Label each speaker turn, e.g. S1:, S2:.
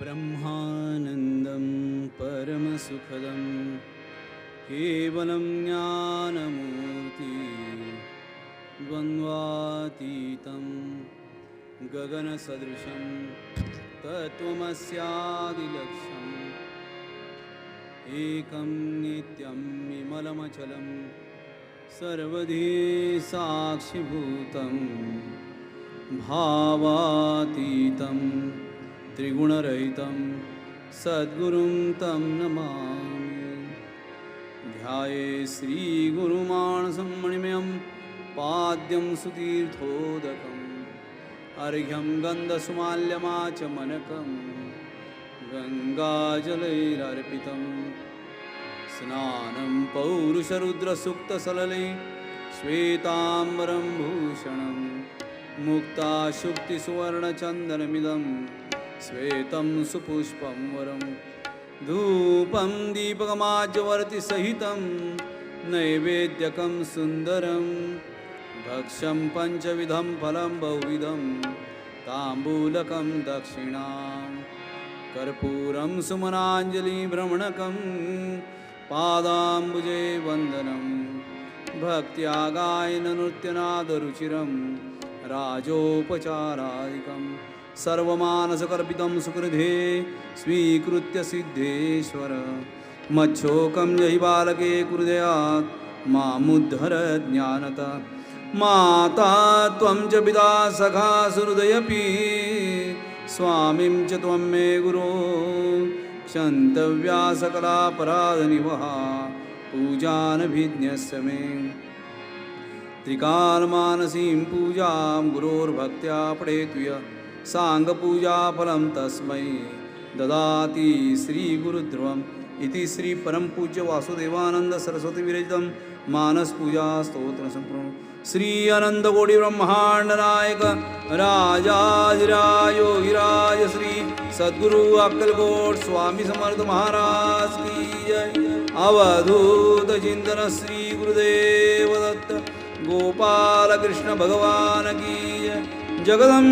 S1: ब्रह्मानन्दं परमसुखदं केवलं ज्ञानमूर्ति द्वन्द्वातीतं गगनसदृशं तत्त्वमस्यादिलक्ष्यम् एकं नित्यं विमलमचलं सर्वधी साक्षिभूतं भावातीतं त्रिगुणरहितं सद्गुरुं तं नमामि। ध्याये श्रीगुरुमाणसं मणिमयं पाद्यं सुतीर्थोदकम् अर्घ्यं गन्धसुमाल्यमाचमनकं गङ्गाजलैरर्पितं स्नानं पौरुषरुद्रसुक्तसलले श्वेताम्बरं भूषणं मुक्ताशुक्तिसुवर्णचन्दनमिदं श्वेतं सुपुष्पं वरं धूपं दीपकमाज्यवर्तिसहितं नैवेद्यकं सुन्दरं भक्ष्यं पञ्चविधं फलं बहुविधं ताम्बूलकं दक्षिणां कर्पूरं सुमनाञ्जलिभ्रमणकं पादाम्बुजे वन्दनं भक्त्यागायननृत्यनादरुचिरं राजोपचारादिकं सर्वमानसकल्पितं सुकृधे स्वीकृत्य सिद्धेश्वर। मच्छोकं जहि बालके कुरुदयात् मामुद्धर ज्ञानता। माता च पिता सखा सुहृदयपि स्वामिं च त्वं मे गुरो। क्षन्तव्या सकलापराधनिवहा पूजानभिज्ञस्य मे। त्रिकालमानसीं पूजां गुरोर्भक्त्या पठेतु साङ्गपूजाफलं तस्मै ददाति श्रीगुरुध्रुवम् इति श्रीपरमपूज्य वासुदेवानन्द सरस्वती विरचितं श्री अनन्तकोटि ब्रह्माण्ड नायक श्री सद्गुरु अक्कलकोट स्वामी समर्थ महाराज की जय। अवधूत चिंतन श्री गुरुदेव दत्त गोपालकृष्ण भगवान की जय। ജഗദം